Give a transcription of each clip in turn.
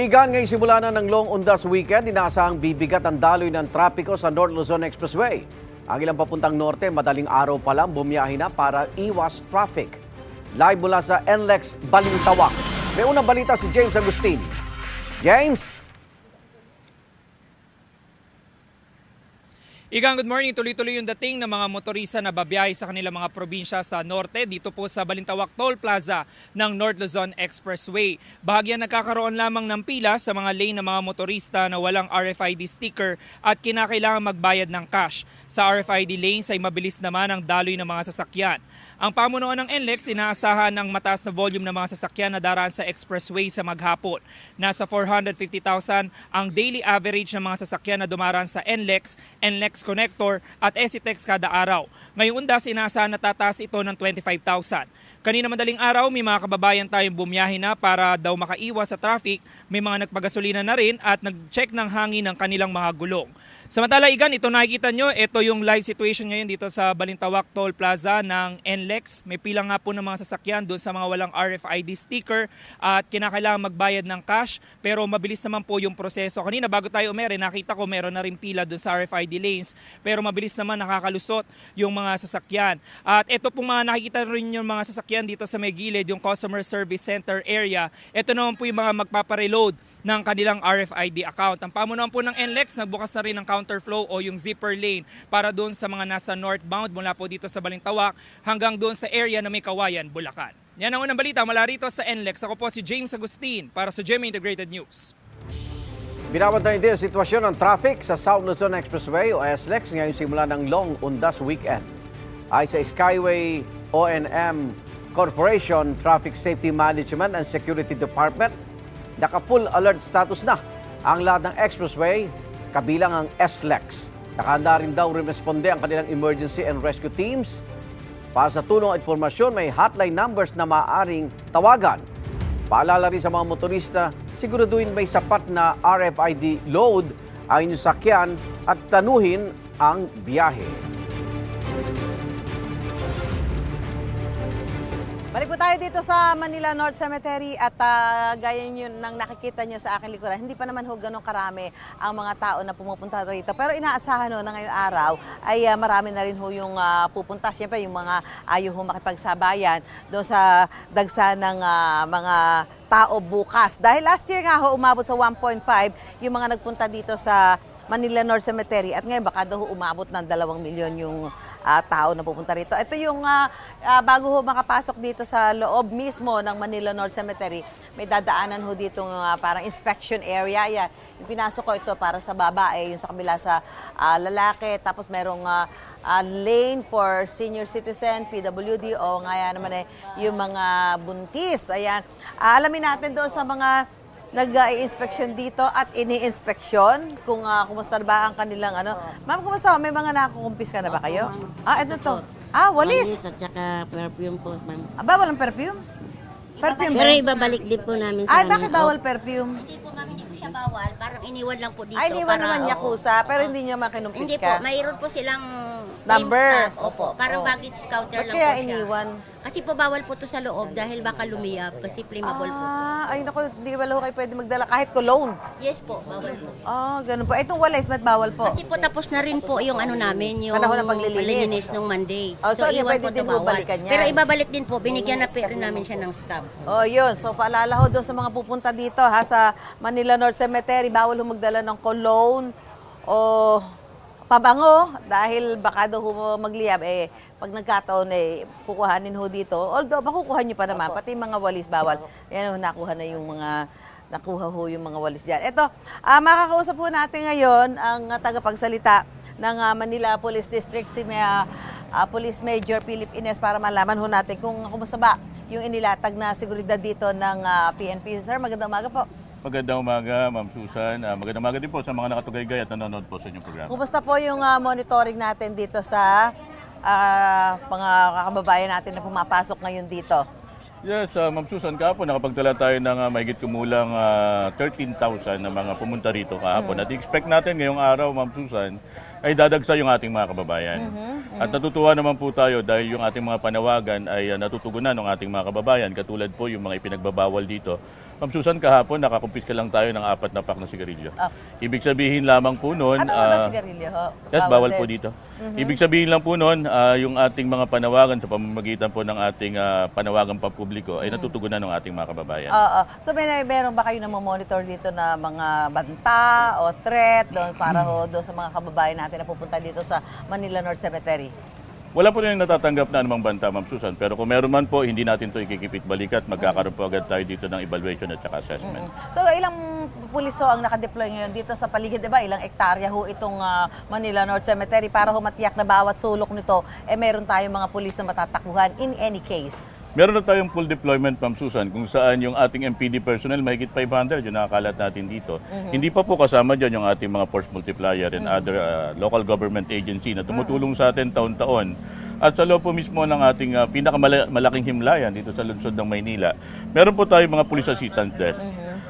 Igan ngayong simula na ng Long Undas Weekend, inaasahang bibigat ang daloy ng trapiko sa North Luzon Expressway. Ang ilang papuntang norte, madaling araw pa lang bumiyahe na para iwas traffic. Live mula sa NLEX Balintawak. May unang balita si James Agustin. James? Igang good morning. Tuloy-tuloy yung dating ng mga motorista na babiyahe sa kanilang mga probinsya sa norte dito po sa Balintawak Toll Plaza ng North Luzon Expressway. Bahagyan nagkakaroon lamang ng pila sa mga lane ng mga motorista na walang RFID sticker at kinakailangan magbayad ng cash. Sa RFID lanes ay mabilis naman ang daloy ng mga sasakyan. Ang pamunuan ng NLEX inaasahan ng mataas na volume ng mga sasakyan na daraan sa expressway sa maghapon. Nasa 450,000 ang daily average ng mga sasakyan na dumaraan sa NLEX, NLEX Connector at ECTEX kada araw. Ngayong undas inaasahan na tataas ito ng 25,000. Kanina madaling araw, may mga kababayan tayong bumiyahe na para daw makaiwas sa traffic. May mga nagpagasolina na rin at nag-check ng hangin ng kanilang mga gulong. Samantala, Igan, ito nakikita nyo, ito yung live situation ngayon dito sa Balintawak Toll Plaza ng NLEX. May pila nga po ng mga sasakyan doon sa mga walang RFID sticker at kinakailangan magbayad ng cash pero mabilis naman po yung proseso. Kanina bago tayo umere, nakita ko meron na rin pila doon sa RFID lanes pero mabilis naman nakakalusot yung mga sasakyan. At ito pong mga nakikita rin yung mga sasakyan dito sa may gilid, yung Customer Service Center area. Ito naman po yung mga magpapareload ng kanilang RFID account. Ang pamunuan po ng NLEX, nagbukas na rin ng counterflow o yung zipper lane para doon sa mga nasa northbound mula po dito sa Balintawak hanggang doon sa area na may kawayan, Bulacan. Yan ang unang balita mula rito sa NLEX. Ako po si James Agustin para sa GMA Integrated News. Binabantay din ang sitwasyon ng traffic sa South Luzon Expressway o SLEX ngayong simula ng Long Undas Weekend. Ay sa Skyway O&M Corporation Traffic Safety Management and Security Department, naka-full alert status na ang lahat ng expressway kabilang ang SLEX. Nakahanda rin daw responde ang kanilang emergency and rescue teams. Para sa tulong at informasyon, may hotline numbers na maaaring tawagan Paalala rin sa mga motorista, siguraduhin may sapat na RFID load ang inyong sakyan at tanuhin ang biyahe. Balik po tayo dito sa Manila North Cemetery at ah, gaya nyo nang nakikita nyo sa aking likuran, hindi pa naman ho ganun karami ang mga tao na pumupunta rito. Pero inaasahan ho na ngayong araw ay ah, marami na rin ho yung ah, pupunta. Siyempre yung mga ayaw ho makipagsabayan doon sa dagsa ng ah, mga tao bukas. Dahil last year nga ho umabot sa 1.5 yung mga nagpunta dito sa Manila North Cemetery at ngayon baka daw umabot ng 2 milyon yung ah, tao na pupunta rito. Ito yung ah, ah, bago ho makapasok dito sa loob mismo ng Manila North Cemetery, may dadaanan ho dito ng parang inspection area. Yan. Pinasok ko ito para sa babae, yung sa kabila sa ah, lalaki. Tapos merong ah, ah, lane for senior citizen, PWD o nga yan naman eh, yung mga buntis. Ayan. Ah, alamin natin doon sa mga nag-i-inspection dito at ini-inspeksyon kung ah, kumusta ba ang kanilang ano. Ma'am, kumusta? May mga nakukumpis ka na ba kayo? Ah, ito to. Ah, walis. Walis at saka perfume po, ma'am. Ah, bawal ang perfume? Perfume Pero ba? ibabalik din po namin Ay, sa ano. bakit bawal perfume? Hindi po ma'am, hindi po siya bawal. Parang iniwan lang po dito. Ay, ba para- naman oo. yakuza, pero hindi niya makinumpis Hindi po, ka. mayroon po silang Number. stamp. Opo, parang Oh. baggage counter Ba't lang kaya po siya. iniwan? Kasi po bawal po to sa loob dahil baka lumiyap kasi flammable po. Ah, ay naku, hindi ba kayo pwede magdala kahit cologne? Yes po, bawal po. Ah, ganun po. Itong walis, ba't bawal po? Kasi po tapos na rin po yung ano namin, yung Panahon ng paglilinis. paglilinis nung Monday. Oh, so, hindi pwede din balikan yan? Pero ibabalik din po, binigyan na pa rin namin siya ng stamp. Oh, yun. So, paalala ho doon sa mga pupunta dito, ha, sa Manila North Cemetery, bawal ho magdala ng cologne o pabango dahil baka daw ho magliyab eh pag nagkataon eh kukuhanin ho dito. Although makukuha niyo pa naman pati yung mga walis bawal. Yan ho nakuha na yung mga nakuha ho yung mga walis diyan ito ah makakausap po natin ngayon ang tagapagsalita ng ah, Manila Police District si Maya ah, Police Major Philip Ines para malaman ho natin kung kumusta ba yung inilatag na seguridad dito ng ah, PNP. Sir, magandang umaga po. Magandang umaga, Ma'am Susan. Ah, magandang umaga din po sa mga nakatugaygay at nanonood po sa inyong programa. Kumusta po yung ah, monitoring natin dito sa ah, mga kababayan natin na pumapasok ngayon dito? Yes, ah, Ma'am Susan, kahapon nakapagtala tayo ng uh, mahigit kumulang ah, 13,000 na mga pumunta rito kahapon. At expect natin ngayong araw, Ma'am Susan, ay dadagsa yung ating mga kababayan. At natutuwa naman po tayo dahil yung ating mga panawagan ay natutugunan ng ating mga kababayan. Katulad po yung mga ipinagbabawal dito Ma'am Susan, kahapon nakakumpis ka lang tayo ng apat na pack na sigarilyo. Ah. Ibig sabihin lamang po noon, Ano ah, sigarilyo ho? Yes, bawal din. po dito. Ibig sabihin lang po noon, ah, yung ating mga panawagan sa pamamagitan po ng ating ah, panawagan pampubliko ay natutugunan ng ating mga kababayan. Oo. So may meron ba kayo na monitor dito na mga banta o threat doon para ho doon sa mga kababayan natin na pupunta dito sa Manila North Cemetery? Wala po rin natatanggap na anumang banta, Ma'am Susan. Pero kung meron man po, hindi natin to ikikipit balikat. Magkakaroon po agad tayo dito ng evaluation at saka assessment. So ilang pulis ho ang nakadeploy ngayon dito sa paligid, 'di ba? Ilang ektarya ho itong ah, Manila North Cemetery para ho matiyak na bawat sulok nito eh meron tayong mga pulis na matatakbuhan in any case. Meron na tayong full deployment, Ma'am Susan, kung saan yung ating MPD personnel, mahigit 500 yung nakakalat natin dito. Hindi pa po kasama dyan yung ating mga force multiplier and other uh, local government agency na tumutulong sa atin taon-taon. At sa loob po mismo ng ating uh, pinakamalaking himlayan dito sa lungsod ng Maynila, meron po tayong mga police assistance desk.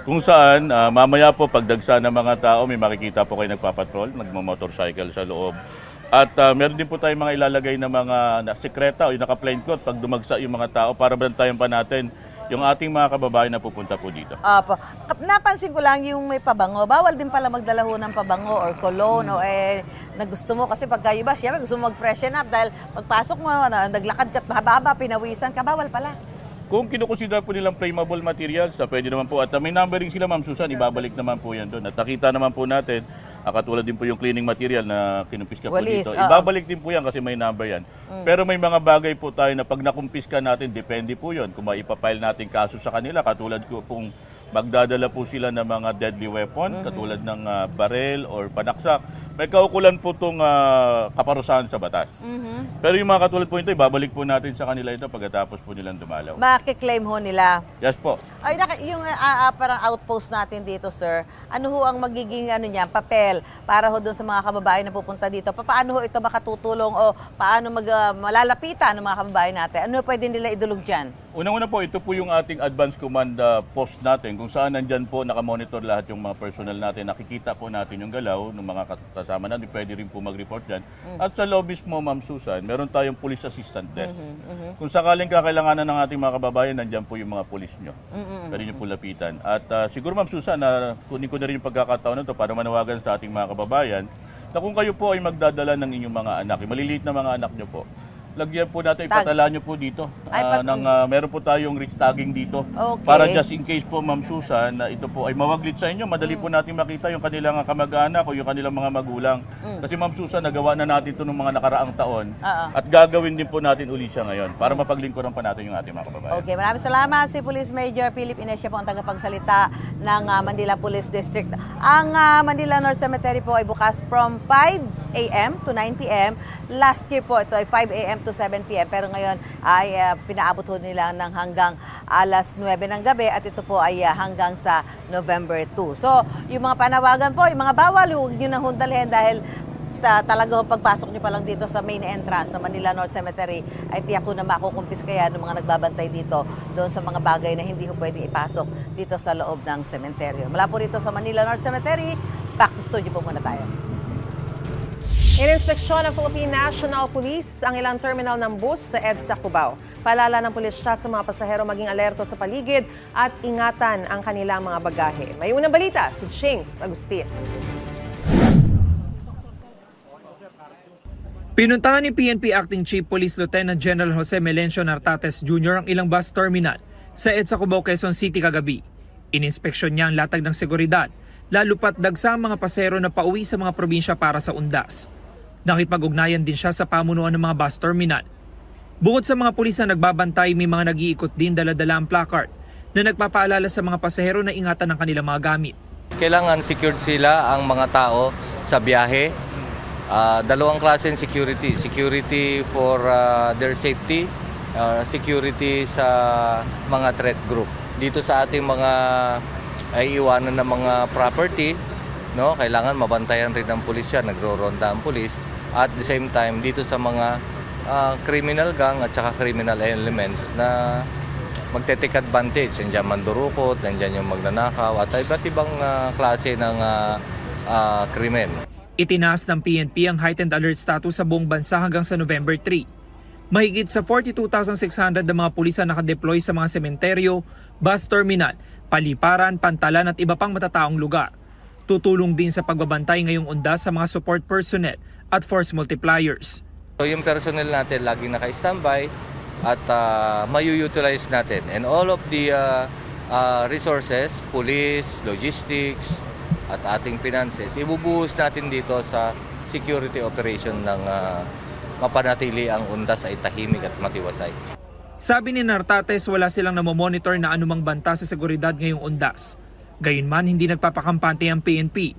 Kung saan, ah, mamaya po pagdagsa ng mga tao, may makikita po kayo nagpapatrol, nagmamotorcycle sa loob. At ah, meron din po tayong mga ilalagay na mga na, sekreta o yung naka-plain cloth pag dumagsa yung mga tao para bantayan pa natin yung ating mga kababayan na pupunta po dito. Apo. Napansin ko lang yung may pabango. Bawal din pala magdala ho ng pabango or cologne o eh na gusto mo kasi pagka iba, siyempre gusto mo mag-freshen up dahil pagpasok mo, na, naglakad ka at mahaba, pinawisan ka, bawal pala. Kung kinukonsider po nilang flammable materials, sa pwede naman po. At ah, may numbering sila, Ma'am Susan, ibabalik naman po yan doon. At nakita naman po natin, ah, katulad din po yung cleaning material na kinumpis ka po Walis, dito. oo. Ibabalik din po yan kasi may number yan. Pero may mga bagay po tayo na pag nakumpiska natin, depende po yon Kung maipapile natin kaso sa kanila, katulad ko kung magdadala po sila ng mga deadly weapon, katulad ng ah, barel or panaksak, may kaukulan po itong kaparusahan sa batas. Pero yung mga katulad po ito, ibabalik po natin sa kanila ito pagkatapos po nilang dumalaw. Makiklaim ho nila. Yes po. Ay, naka, yung ah, ah, parang outpost natin dito, sir, ano ho ang magiging ano niya, papel para ho doon sa mga kababayan na pupunta dito? Pa- Paano ho ito makatutulong o paano mag, ah, malalapitan ng mga kababayan natin? Ano pwede nila idulog dyan? Unang-una po, ito po yung ating advance command uh, post natin kung saan nandyan po nakamonitor lahat yung mga personnel natin. Nakikita po natin yung galaw ng mga kasama natin. Pwede rin po mag-report dyan. At sa lobbies mo, Ma'am Susan, meron tayong police assistant desk. Kung sakaling kakailanganan ng ating mga kababayan, nandyan po yung mga police nyo. Pwede nyo po lapitan. At uh, siguro, Ma'am Susan, na kunin ko na rin yung pagkakataon na to para manawagan sa ating mga kababayan na kung kayo po ay magdadala ng inyong mga anak, yung maliliit na mga anak nyo po, lagyan po natin, Tag. ipatala nyo po dito. Ay, Ah, pat- ng, ah, meron po tayong risk tagging dito. Okay. Para just in case po, Ma'am Susan, na ito po ay mawaglit sa inyo, madali po natin makita yung kanilang ah, kamag-anak o yung kanilang mga magulang. Kasi Ma'am Susan, nagawa na natin ito nung mga nakaraang taon. Oo. At gagawin din po natin uli siya ngayon para mapaglingkuran pa natin yung ating mga kababayan. Okay, maraming salamat si Police Major Philip Inesya po ang tagapagsalita ng ah, Manila Police District. Ang ah, Manila North Cemetery po ay bukas from 5 a.m. to 9 p.m. Last year po ito ay 5 a.m. to 7 p.m. Pero ngayon ay ah, pinaabot ho nila ng hanggang alas 9 ng gabi at ito po ay ah, hanggang sa November 2. So, yung mga panawagan po, yung mga bawal, huwag nyo na hundalhin dahil ta- talaga pagpasok nyo pa lang dito sa main entrance ng Manila North Cemetery ay tiyak ko na makukumpis kaya ng mga nagbabantay dito doon sa mga bagay na hindi ko pwedeng ipasok dito sa loob ng sementeryo. Mula po rito sa Manila North Cemetery, back to studio po muna tayo. Ininspeksyon ng Philippine National Police ang ilang terminal ng bus sa EDSA Cubao. Paalala ng pulisya sa mga pasahero maging alerto sa paligid at ingatan ang kanilang mga bagahe. May unang balita si James Agustin. Pinuntahan ni PNP Acting Chief Police Lieutenant General Jose Melencio Nartates Jr. ang ilang bus terminal sa EDSA Cubao, Quezon City kagabi. Ininspeksyon niya ang latag ng seguridad, lalo pat dagsa ang mga pasero na pauwi sa mga probinsya para sa undas. Nakipag-ugnayan din siya sa pamunuan ng mga bus terminal. Bukod sa mga pulis na nagbabantay, may mga nag-iikot din dala-dala ang placard na nagpapaalala sa mga pasahero na ingatan ang kanilang mga gamit. Kailangan secured sila ang mga tao sa biyahe. Ah, dalawang klase ng security. Security for ah, their safety, ah, security sa mga threat group. Dito sa ating mga ay iwanan ng mga property, no? Kailangan mabantayan rin ng pulis yan, nagro-ronda ang pulis. At the same time, dito sa mga ah, criminal gang at saka criminal elements na magte-take advantage. Nandiyan mandurukot, nandiyan yung magnanakaw at iba't ibang ah, klase ng ah, ah, krimen. Itinaas ng PNP ang heightened alert status sa buong bansa hanggang sa November 3. Mahigit sa 42,600 na mga pulis ang nakadeploy sa mga sementeryo, bus terminal, paliparan, pantalan at iba pang matataong lugar. Tutulong din sa pagbabantay ngayong undas sa mga support personnel at force multipliers. So yung personnel natin laging naka-standby at uh, mayu-utilize natin. And all of the uh, uh, resources, police, logistics, at ating finances, ibubuhos natin dito sa security operation ng uh, mapanatili ang undas ay tahimik at matiwasay. Sabi ni Nartates wala silang namomonitor na anumang banta sa seguridad ngayong undas. Gayunman hindi nagpapakampante ang PNP.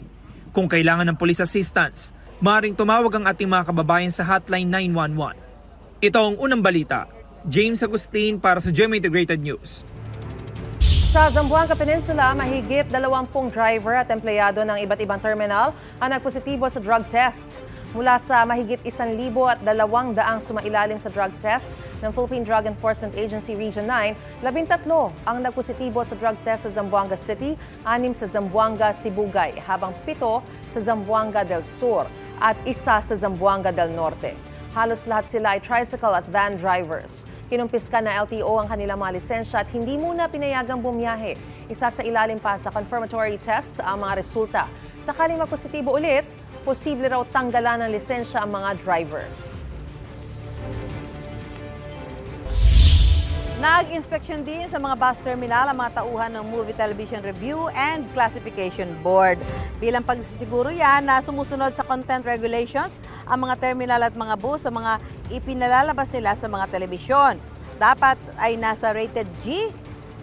Kung kailangan ng police assistance, maaaring tumawag ang ating mga kababayan sa hotline 911. Ito ang unang balita. James Agustin para sa GMA Integrated News. Sa Zamboanga Peninsula, mahigit 20 driver at empleyado ng iba't ibang terminal ang nagpositibo sa drug test. Mula sa mahigit 1,000 at 200 daang sumailalim sa drug test ng Philippine Drug Enforcement Agency Region 9, 13 ang nagpositibo sa drug test sa Zamboanga City, 6 sa Zamboanga Sibugay, habang 7 sa Zamboanga del Sur at isa sa Zamboanga del Norte. Halos lahat sila ay tricycle at van drivers. Kinumpiska na LTO ang kanilang mga lisensya at hindi muna pinayagang bumiyahe. Isa sa ilalim pa sa confirmatory test ang mga resulta. Sakaling magpositibo ulit, posible raw tanggalan ng lisensya ang mga driver. Nag-inspeksyon din sa mga bus terminal ang mga tauhan ng Movie Television Review and Classification Board. Bilang pagsisiguro yan na sumusunod sa content regulations ang mga terminal at mga bus sa mga ipinalalabas nila sa mga telebisyon. Dapat ay nasa rated G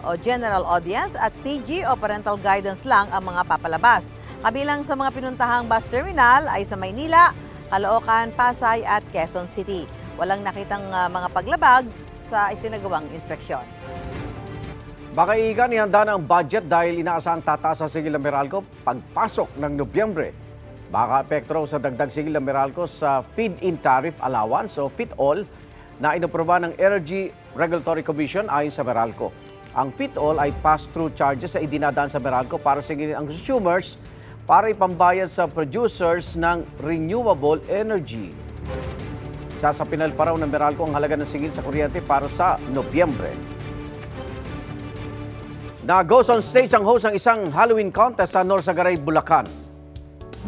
o general audience at PG o parental guidance lang ang mga papalabas. Kabilang sa mga pinuntahang bus terminal ay sa Maynila, Caloocan, Pasay at Quezon City. Walang nakitang ah, mga paglabag sa isinagawang inspeksyon. Baka iigan ihanda na budget dahil inaasahang tataas ang sigil ng Meralco pagpasok ng Nobyembre. Baka epekto raw sa dagdag sigil ng Meralco sa feed-in tariff allowance o FIT-all na inoproba ng Energy Regulatory Commission ayon sa Meralco. Ang FIT-all ay pass-through charges sa idinadaan sa Meralco para sigilin ang consumers para ipambayad sa producers ng renewable energy. Sasapinal pa raw ng Meralco ang halaga ng sigil sa kuryente para sa Nobyembre. Na-goes on stage ang host ng isang Halloween contest sa Norsagaray, Bulacan.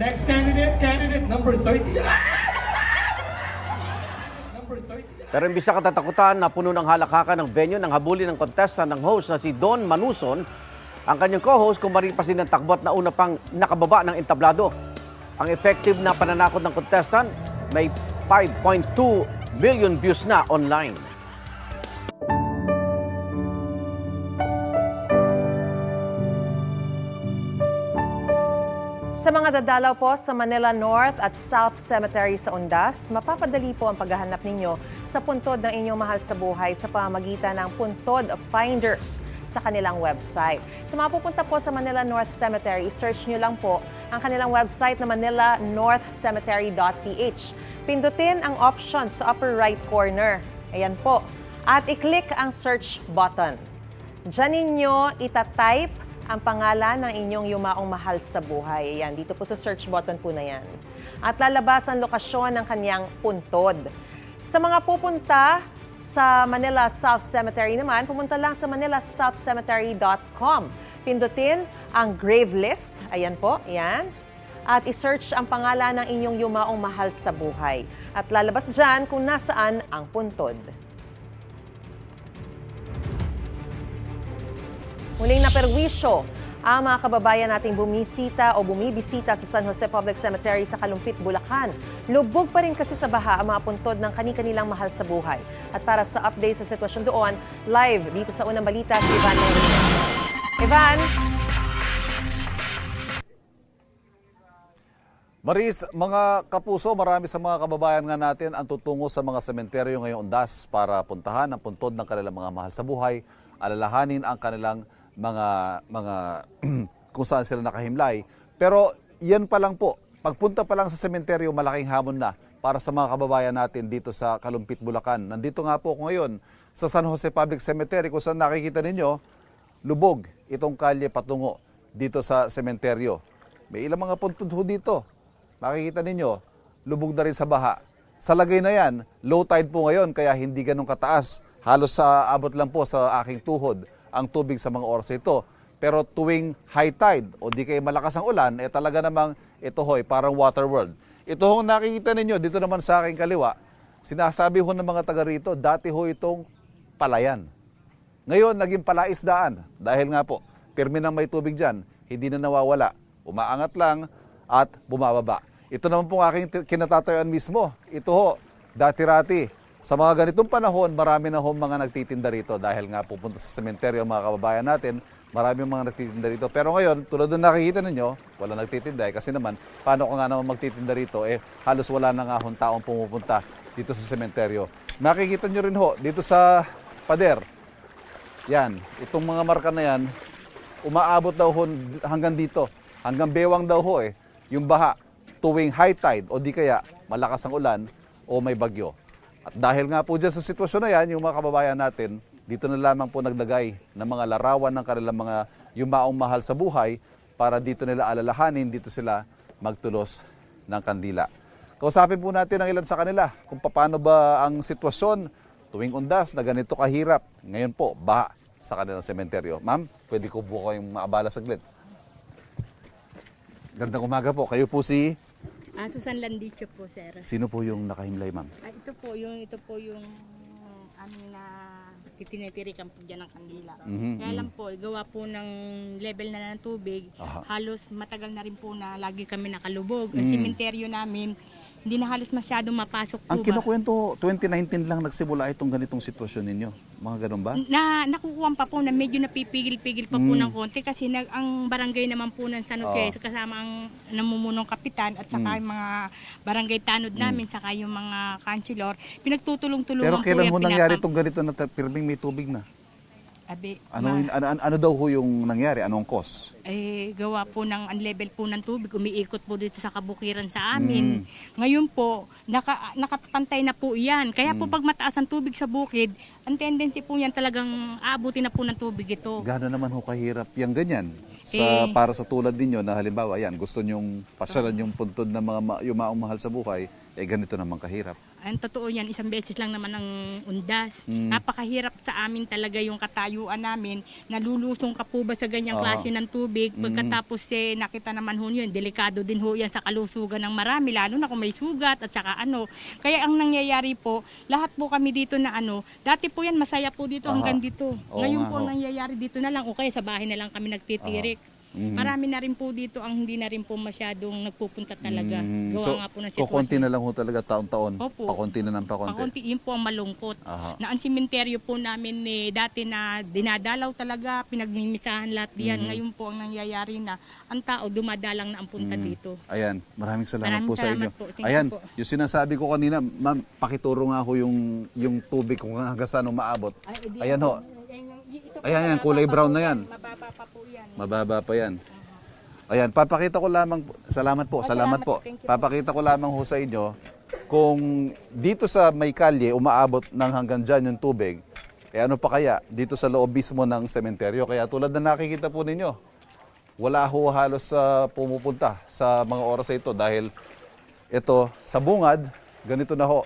Next candidate, candidate number 30. number 30. Pero imbis sa katatakutan na puno ng halakakan ng venue ng habulin ng contestant ng host na si Don Manuson, ang kanyang co-host kumaripas din ng takbo at nauna pang nakababa ng entablado. Ang effective na pananakot ng contestant may 5.2 million views na online. Sa mga dadalaw po sa Manila North at South Cemetery sa Undas, mapapadali po ang paghahanap ninyo sa puntod ng inyong mahal sa buhay sa pamamagitan ng Puntod Finders sa kanilang website. Sa mga pupunta po sa Manila North Cemetery, search nyo lang po ang kanilang website na manilanorthcemetery.ph. Pindutin ang option sa upper right corner. Ayan po. At i-click ang search button. Diyan ninyo itatype ang pangalan ng inyong yumaong mahal sa buhay. Ayan, dito po sa search button po na yan. At lalabas ang lokasyon ng kanyang puntod. Sa mga pupunta sa Manila South Cemetery naman, pumunta lang sa manilasouthcemetery.com. Pindutin ang grave list. Ayan po, ayan. At isearch ang pangalan ng inyong yumaong mahal sa buhay. At lalabas dyan kung nasaan ang puntod. Muling naperwisyo ang mga kababayan nating bumisita o bumibisita sa San Jose Public Cemetery sa Kalumpit, Bulacan. Lubog pa rin kasi sa baha ang mga puntod ng kani-kanilang mahal sa buhay. At para sa update sa sitwasyon doon, live dito sa Unang Balita si Ivan. Ivan, Maris, mga kapuso, marami sa mga kababayan nga natin ang tutungo sa mga sementeryo ngayong undas para puntahan ang puntod ng kanilang mga mahal sa buhay, alalahanin ang kanilang mga mga kung saan sila nakahimlay. Pero yan pa lang po, pagpunta pa lang sa sementeryo, malaking hamon na para sa mga kababayan natin dito sa Kalumpit, Bulacan. Nandito nga po ako ngayon sa San Jose Public Cemetery kung saan nakikita ninyo, lubog itong kalye patungo dito sa sementeryo. May ilang mga puntod ho dito. Makikita ninyo, lubog na rin sa baha. Sa lagay na yan, low tide po ngayon kaya hindi ganun kataas. Halos sa abot lang po sa aking tuhod ang tubig sa mga oras ito. Pero tuwing high tide o di kayo malakas ang ulan, eh talaga namang ito hoy, parang water world. Ito hong nakikita ninyo, dito naman sa aking kaliwa, sinasabi ho ng mga taga rito, dati ho itong palayan. Ngayon, naging palaisdaan. Dahil nga po, pirmi nang may tubig dyan, hindi na nawawala. Umaangat lang at bumababa. Ito naman pong aking kinatatayuan mismo. Ito ho, dati-rati. Sa mga ganitong panahon, marami na ho mga nagtitinda rito dahil nga pupunta sa sementeryo mga kababayan natin, marami mga nagtitinda rito. Pero ngayon, tulad ng nakikita ninyo, wala nagtitinda eh. Kasi naman, paano ko nga naman magtitinda rito? Eh, halos wala na nga hong taong pumupunta dito sa sementeryo. Nakikita nyo rin ho, dito sa pader, yan, itong mga marka na yan, umaabot daw ho hanggang dito. Hanggang bewang daw ho eh. Yung baha, tuwing high tide o di kaya malakas ang ulan o may bagyo. At dahil nga po dyan sa sitwasyon na yan, yung mga kababayan natin, dito na lamang po naglagay ng mga larawan ng kanilang mga yumaong mahal sa buhay para dito nila alalahanin, dito sila magtulos ng kandila. Kausapin po natin ang ilan sa kanila kung paano ba ang sitwasyon tuwing undas na ganito kahirap. Ngayon po, baha sa kanilang sementeryo. Ma'am, pwede ko po kayong maabala saglit. Gandang umaga po. Kayo po si... Ah, Susan Landicho po, sir. Sino po yung nakahimlay, ma'am? Ah, ito po yung ito po yung ano na titinitirikan po dyan ng kandila. Mhm, Kaya lang po, gawa po ng level na ng tubig, Aha. halos matagal na rin po na lagi kami nakalubog. Mm. Ang sementeryo namin, hindi na halos masyadong mapasok po Ang ba. kinukwento, 2019 lang nagsimula itong ganitong sitwasyon ninyo. Mga ganun ba? na nakukuha pa po na medyo napipigil-pigil pa po Mm. ng konti kasi nag, ang barangay naman po ng San Jose Oo. kasama ang namumunong kapitan at saka Mm. yung mga barangay tanod namin saka yung mga kansilor pinagtutulong-tulungan Pero po kailan yan, mo nangyari pinapam- itong ganito na ta- pirming may tubig na? Abi, Ano, ma- ano, ano, ano daw ho yung nangyari? Anong cause? eh, gawa po ng ang level po ng tubig, umiikot po dito sa kabukiran Mm. sa amin. Ngayon po, naka, nakapantay na po yan. Kaya po Mm. pag mataas ang tubig sa bukid, ang tendency po yan talagang aabutin na po ng tubig ito. Gano'n naman ho kahirap yung ganyan? Sa, Eh. para sa tulad ninyo na halimbawa, yan, gusto nyong pasyalan yung puntod ng mga ma- yung maong mahal sa buhay, eh ganito naman kahirap. Ang totoo yan, isang beses lang naman ang undas. Mm. Napakahirap sa amin talaga yung katayuan namin. Nalulusong ka po ba sa ganyang Oo. klase ng tubig? Mm. Pagkatapos eh, nakita naman ho yun, delikado din ho yan sa kalusugan ng marami, lalo na kung may sugat at saka ano. Kaya ang nangyayari po, lahat po kami dito na ano, dati po yan masaya po dito Aha. hanggang dito. Oo Ngayon nga po ho. nangyayari dito na lang, o kaya sa bahay na lang kami nagtitirik. Mhm. Marami na rin po dito ang hindi na rin po masyadong nagpupunta talaga. Mm, Gawa so, nga po ng kukunti sitwasyon. na lang ho talaga taon-taon. Opo. Pakunti na ng pakunti. Pakunti, yun po ang malungkot. Aha. Na ang simenteryo po namin eh, dati na dinadalaw talaga, pinagmimisahan lahat diyan. Mhm. Ngayon po ang nangyayari na ang tao dumadalang na ang punta Mm. dito. Ayan, maraming salamat Maraming po sa salamat inyo. po. Thank Ayan, po. yung sinasabi ko kanina, ma'am, pakituro nga ho yung, yung tubig kung hanggang saan umaabot. Ayan ho, Ayan, yan, kulay brown na yan. Mababa pa po yan. mababa pa yan. Ayan, papakita ko lamang, salamat po, salamat po. Papakita ko lamang ho sa inyo, kung dito sa may kalye, umaabot ng hanggang dyan yung tubig, eh ano pa kaya dito sa loob mismo ng sementeryo. Kaya tulad na nakikita po ninyo, wala ho halos sa pumupunta sa mga oras na ito dahil ito sa bungad, ganito na ho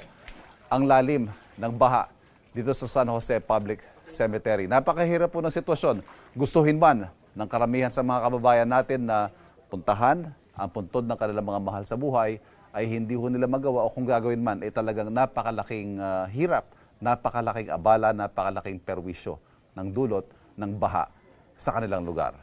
ang lalim ng baha dito sa San Jose Public Cemetery. Napakahirap po ng sitwasyon. Gustuhin man ng karamihan sa mga kababayan natin na puntahan ang puntod ng kanilang mga mahal sa buhay ay hindi ho nila magawa o kung gagawin man ay talagang napakalaking ah, hirap, napakalaking abala, napakalaking perwisyo ng dulot ng baha sa kanilang lugar.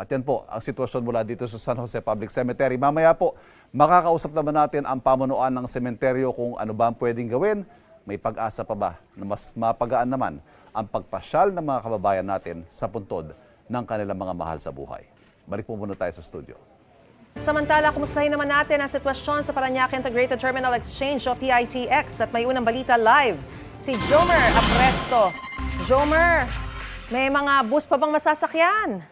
At yan po, ang sitwasyon mula dito sa San Jose Public Cemetery. Mamaya po, makakausap naman natin ang pamunuan ng sementeryo kung ano ba ang pwedeng gawin. May pag-asa pa ba na mas mapagaan naman ang pagpasyal ng mga kababayan natin sa puntod ng kanilang mga mahal sa buhay. Balik po muna tayo sa studio. Samantala, kumustahin naman natin ang sitwasyon sa Paranaque Integrated Terminal Exchange o PITX at may unang balita live si Jomer Apresto. Jomer, may mga bus pa bang masasakyan?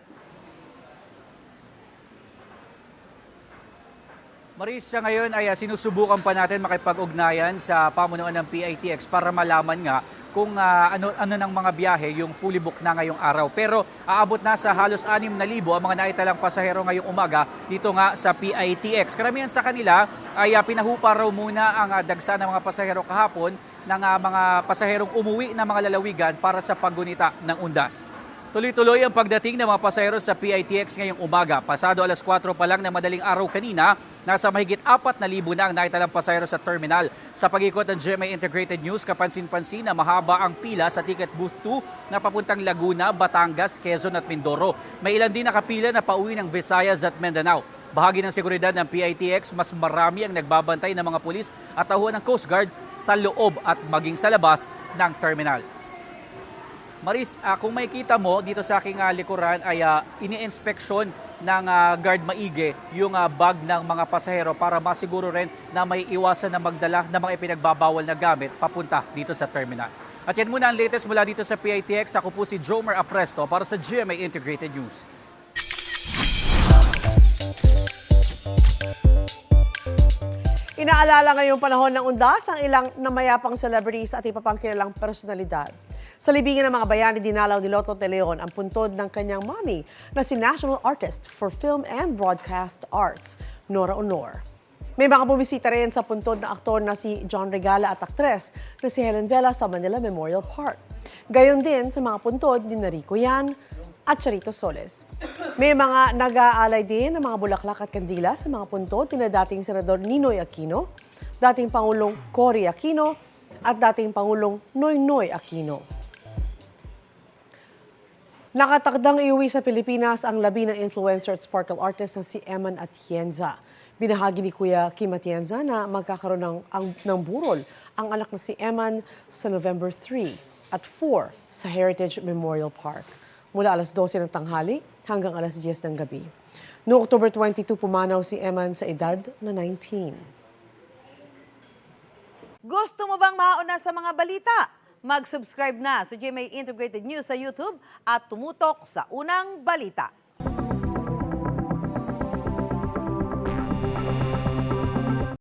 Maris, sa ngayon ay ah, sinusubukan pa natin makipag-ugnayan sa pamunuan ng PITX para malaman nga kung ah, ano ano ng mga biyahe yung fully booked na ngayong araw. Pero aabot na sa halos 6,000 ang mga naitalang pasahero ngayong umaga dito nga sa PITX. Karamihan sa kanila ay ah, pinahupa raw muna ang ah, dagsa ng mga pasahero kahapon ng ah, mga pasaherong umuwi na mga lalawigan para sa paggunita ng undas. Tuloy-tuloy ang pagdating ng mga pasahero sa PITX ngayong umaga. Pasado alas 4 pa lang ng madaling araw kanina, nasa mahigit 4,000 na ang naitalang pasahero sa terminal. Sa pag-ikot ng GMA Integrated News, kapansin-pansin na mahaba ang pila sa ticket booth 2 na papuntang Laguna, Batangas, Quezon at Mindoro. May ilan din nakapila na pauwi ng Visayas at Mindanao. Bahagi ng seguridad ng PITX, mas marami ang nagbabantay ng mga pulis at tauhan ng Coast Guard sa loob at maging sa labas ng terminal. Maris, ah, kung makikita mo dito sa aking ah, likuran ay uh, ini-inspeksyon ng ah, guard maigi yung ah, bag ng mga pasahero para masiguro rin na may iwasan na magdala ng mga ipinagbabawal na gamit papunta dito sa terminal. At yan muna ang latest mula dito sa PITX. Ako po si Jomer Apresto para sa GMA Integrated News. Inaalala ngayong panahon ng undas ang ilang namayapang celebrities at iba pang kilalang personalidad. Sa libingan ng mga bayani, dinalaw ni Lotto De Leon ang puntod ng kanyang mami na si National Artist for Film and Broadcast Arts, Nora Honor. May mga bumisita rin sa puntod na aktor na si John Regala at aktres na si Helen Vela sa Manila Memorial Park. Gayon din sa mga puntod ni Rico Yan at Charito Soles. May mga nag-aalay din ng mga bulaklak at kandila sa mga puntod na dating Senador Ninoy Aquino, dating Pangulong Cory Aquino, at dating Pangulong Noynoy Aquino. Nakatakdang iuwi sa Pilipinas ang labi ng influencer at sparkle artist na si Eman Atienza. Binahagi ni Kuya Kim Atienza na magkakaroon ng, ang, ng burol ang anak na si Eman sa November 3 at 4 sa Heritage Memorial Park mula alas 12 ng tanghali hanggang alas 10 ng gabi. Noong October 22, pumanaw si Eman sa edad na 19. Gusto mo bang mauna sa mga balita? Mag-subscribe na sa GMA Integrated News sa YouTube at tumutok sa unang balita.